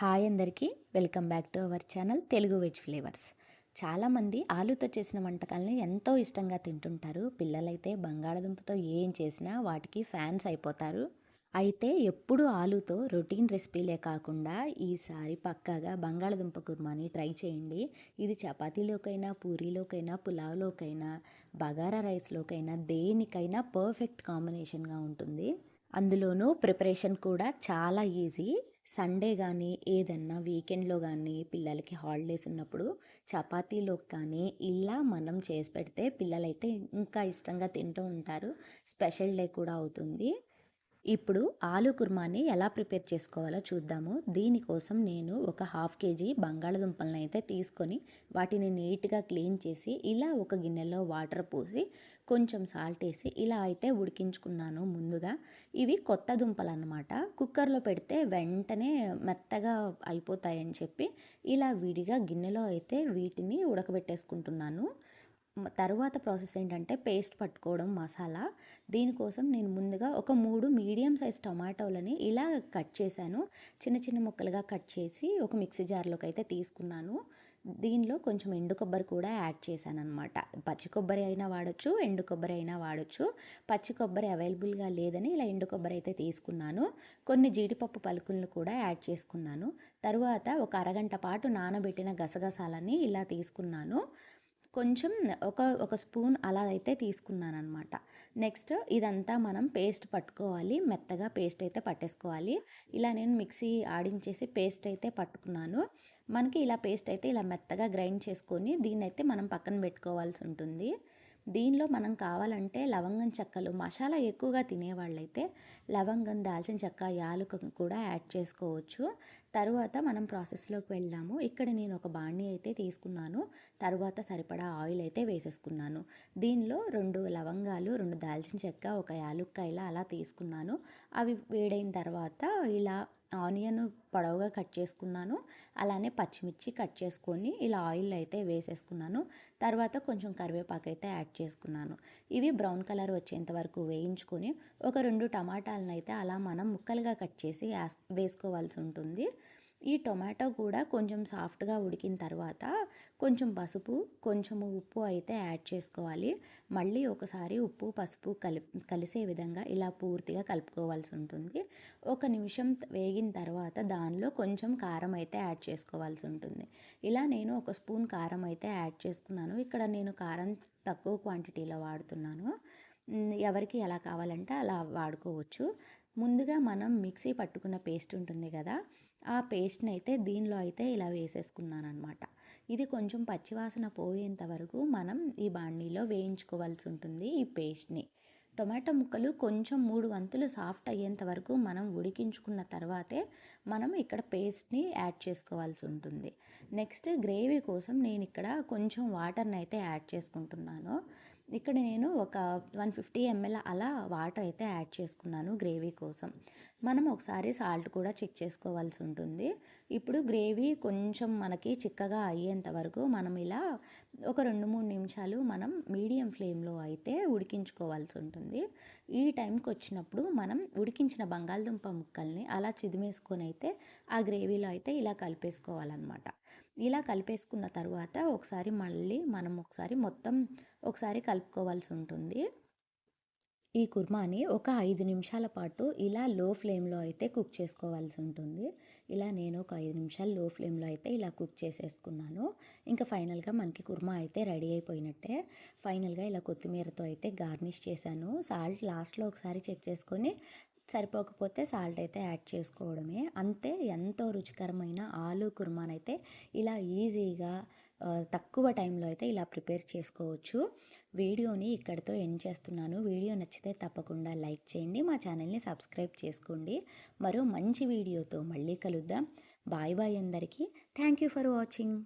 Hi అందరికీ. Welcome back to our channel Telugu veg flavours. చాలామంది ఆలుతో చేసిన వంటకాలని ఎంతో ఇష్టంగా తింటుంటారు. పిల్లలైతే బంగాళదుంపతో ఏం చేసినా వాటికి ఫ్యాన్స్ అయిపోతారు. అయితే ఎప్పుడు ఆలుతో రొటీన్ రెసిపీలే కాకుండా ఈసారి పక్కాగా బంగాళదుంప కుర్మాని ట్రై చేయండి. ఇది చపాతీలోకైనా పూరీలోకైనా పులావ్లోకైనా బగారా రైస్లోకైనా దేనికైనా పర్ఫెక్ట్ కాంబినేషన్గా ఉంటుంది. అందులోనూ ప్రిపరేషన్ కూడా చాలా ఈజీ. సండే కానీ ఏదన్నా వీకెండ్లో కానీ పిల్లలకి హాలిడేస్ ఉన్నప్పుడు చపాతీలోకి కానీ ఇలా మనం చేసి పెడితే పిల్లలైతే ఇంకా ఇష్టంగా తింటూ ఉంటారు. స్పెషల్ డే కూడా అవుతుంది. ఇప్పుడు ఆలు కుర్మాని ఎలా ప్రిపేర్ చేసుకోవాలో చూద్దాము. దీనికోసం నేను ఒక హాఫ్ కేజీ బంగాళదుంపలను అయితే తీసుకొని వాటిని నీట్గా క్లీన్ చేసి ఇలా ఒక గిన్నెలో వాటర్ పోసి కొంచెం సాల్ట్ వేసి ఇలా అయితే ఉడికించుకున్నాను ముందుగా. ఇవి కొత్త దుంపలు అనమాట కుక్కర్లో పెడితే వెంటనే మెత్తగా అయిపోతాయని చెప్పి ఇలా విడిగా గిన్నెలో అయితే వీటిని ఉడకబెట్టేసుకుంటున్నాను. తర్వాత ప్రాసెస్ ఏంటంటే పేస్ట్ పట్టుకోవడం మసాలా. దీనికోసం నేను ముందుగా ఒక మూడు మీడియం సైజ్ టొమాటోలని ఇలా కట్ చేశాను. చిన్న చిన్న ముక్కలుగా కట్ చేసి ఒక మిక్సీ జార్లోకి అయితే తీసుకున్నాను. దీనిలో కొంచెం ఎండు కొబ్బరి కూడా యాడ్ చేశాను అనమాట పచ్చి కొబ్బరి అయినా వాడచ్చు ఎండు కొబ్బరి అయినా వాడచ్చు. పచ్చి కొబ్బరి అవైలబుల్గా లేదని ఇలా ఎండు కొబ్బరి అయితే తీసుకున్నాను. కొన్ని జీడిపప్పు పలుకులను కూడా యాడ్ చేసుకున్నాను. తరువాత ఒక అరగంట పాటు నానబెట్టిన గసగసాలని ఇలా తీసుకున్నాను. కొంచెం ఒక ఒక స్పూన్ అలా అయితే తీసుకున్నాను అనమాట నెక్స్ట్ ఇదంతా మనం పేస్ట్ పట్టుకోవాలి. మెత్తగా పేస్ట్ అయితే పట్టేసుకోవాలి. ఇలా నేను మిక్సీ ఆడించేసి పేస్ట్ అయితే పట్టుకున్నాను. మనకి ఇలా పేస్ట్ అయితే ఇలా మెత్తగా గ్రైండ్ చేసుకొని దీన్ని అయితే మనం పక్కన పెట్టుకోవాల్సి ఉంటుంది. దీనిలో మనం కావాలంటే లవంగం చెక్కలు మసాలా ఎక్కువగా తినేవాళ్ళైతే లవంగం దాల్చిన చెక్క యాలుక కూడా యాడ్ చేసుకోవచ్చు. తరువాత మనం ప్రాసెస్లోకి వెళ్దాము. ఇక్కడ నేను ఒక బాణీ అయితే తీసుకున్నాను. తర్వాత సరిపడా ఆయిల్ అయితే వేసేసుకున్నాను. దీనిలో రెండు లవంగాలు రెండు దాల్చిన చెక్క ఒక యాలుక్కాయల అలా తీసుకున్నాను. అవి వేడైన తర్వాత ఇలా ఆనియన్ పొడవుగా కట్ చేసుకున్నాను. అలానే పచ్చిమిర్చి కట్ చేసుకొని ఇలా ఆయిల్ అయితే వేసేసుకున్నాను. తర్వాత కొంచెం కరివేపాకు అయితే యాడ్ చేసుకున్నాను. ఇవి బ్రౌన్ కలర్ వచ్చేంత వరకు వేయించుకొని ఒక రెండు టమాటాలను అయితే అలా మనం ముక్కలుగా కట్ చేసి వేసుకోవాల్సి ఉంటుంది. ఈ టొమాటో కూడా కొంచెం సాఫ్ట్గా ఉడికిన తర్వాత కొంచెం పసుపు కొంచెము ఉప్పు అయితే యాడ్ చేసుకోవాలి. మళ్ళీ ఒకసారి ఉప్పు పసుపు కలి కలిసే విధంగా ఇలా పూర్తిగా కలుపుకోవాల్సి ఉంటుంది. ఒక నిమిషం వేగిన తర్వాత దానిలో కొంచెం కారం అయితే యాడ్ చేసుకోవాల్సి ఉంటుంది. ఇలా నేను ఒక స్పూన్ కారం అయితే యాడ్ చేసుకున్నాను. ఇక్కడ నేను కారం తక్కువ క్వాంటిటీలో వాడుతున్నాను. ఎవరికి ఎలా కావాలంటే అలా వాడుకోవచ్చు. ముందుగా మనం మిక్సీ పట్టుకున్న పేస్ట్ ఉంటుంది కదా ఆ పేస్ట్ని అయితే దీనిలో అయితే ఇలా వేసేసుకున్నాను అనమాట ఇది కొంచెం పచ్చివాసన పోయేంత వరకు మనం ఈ బాండీలో వేయించుకోవాల్సి ఉంటుంది ఈ పేస్ట్ని. టొమాటో ముక్కలు కొంచెం మూడు వంతులు సాఫ్ట్ అయ్యేంత వరకు మనం ఉడికించుకున్న తర్వాతే మనం ఇక్కడ పేస్ట్ని యాడ్ చేసుకోవాల్సి ఉంటుంది. నెక్స్ట్ గ్రేవీ కోసం నేను ఇక్కడ కొంచెం వాటర్ని అయితే యాడ్ చేసుకుంటున్నాను. ఇక్కడ నేను ఒక వన్ ఫిఫ్టీ ఎంఎల్ అలా వాటర్ అయితే యాడ్ చేసుకున్నాను గ్రేవీ కోసం. మనం ఒకసారి సాల్ట్ కూడా చెక్ చేసుకోవాల్సి ఉంటుంది. ఇప్పుడు గ్రేవీ కొంచెం మనకి చిక్కగా అయ్యేంత వరకు మనం ఇలా ఒక రెండు మూడు నిమిషాలు మనం మీడియం ఫ్లేమ్లో అయితే ఉడికించుకోవాల్సి ఉంటుంది. ఈ టైంకి వచ్చినప్పుడు మనం ఉడికించిన బంగాళదుంప ముక్కల్ని అలా చిదిమేసుకొని అయితే ఆ గ్రేవీలో అయితే ఇలా కలిపేసుకోవాలన్నమాట. ఇలా కలిపేసుకున్న తర్వాత ఒకసారి మళ్ళీ మనం ఒకసారి మొత్తం ఒకసారి కలుపుకోవాల్సి ఉంటుంది. ఈ కుర్మాని ఒక ఐదు నిమిషాల పాటు ఇలా లో ఫ్లేమ్లో అయితే కుక్ చేసుకోవాల్సి ఉంటుంది. ఇలా నేను ఒక ఐదు నిమిషాలు లో ఫ్లేమ్లో అయితే ఇలా కుక్ చేసేసుకున్నాను. ఇంకా ఫైనల్గా మనకి కుర్మా అయితే రెడీ అయిపోయినట్టే. ఫైనల్గా ఇలా కొత్తిమీరతో అయితే గార్నిష్ చేశాను. సాల్ట్ లాస్ట్లో ఒకసారి చెక్ చేసుకొని సరిపోకపోతే సాల్ట్ అయితే యాడ్ చేసుకోవడమే. అంతే ఎంతో రుచికరమైన ఆలు కుర్మానైతే ఇలా ఈజీగా తక్కువ టైంలో అయితే ఇలా ప్రిపేర్ చేసుకోవచ్చు. వీడియోని ఇక్కడితో ఎండ్ చేస్తున్నాను. వీడియో నచ్చితే తప్పకుండా లైక్ చేయండి. మా ఛానల్ని సబ్స్క్రైబ్ చేసుకోండి. మరో మంచి వీడియోతో మళ్ళీ కలుద్దాం. బాయ్ బాయ్ అందరికీ. Thank you for watching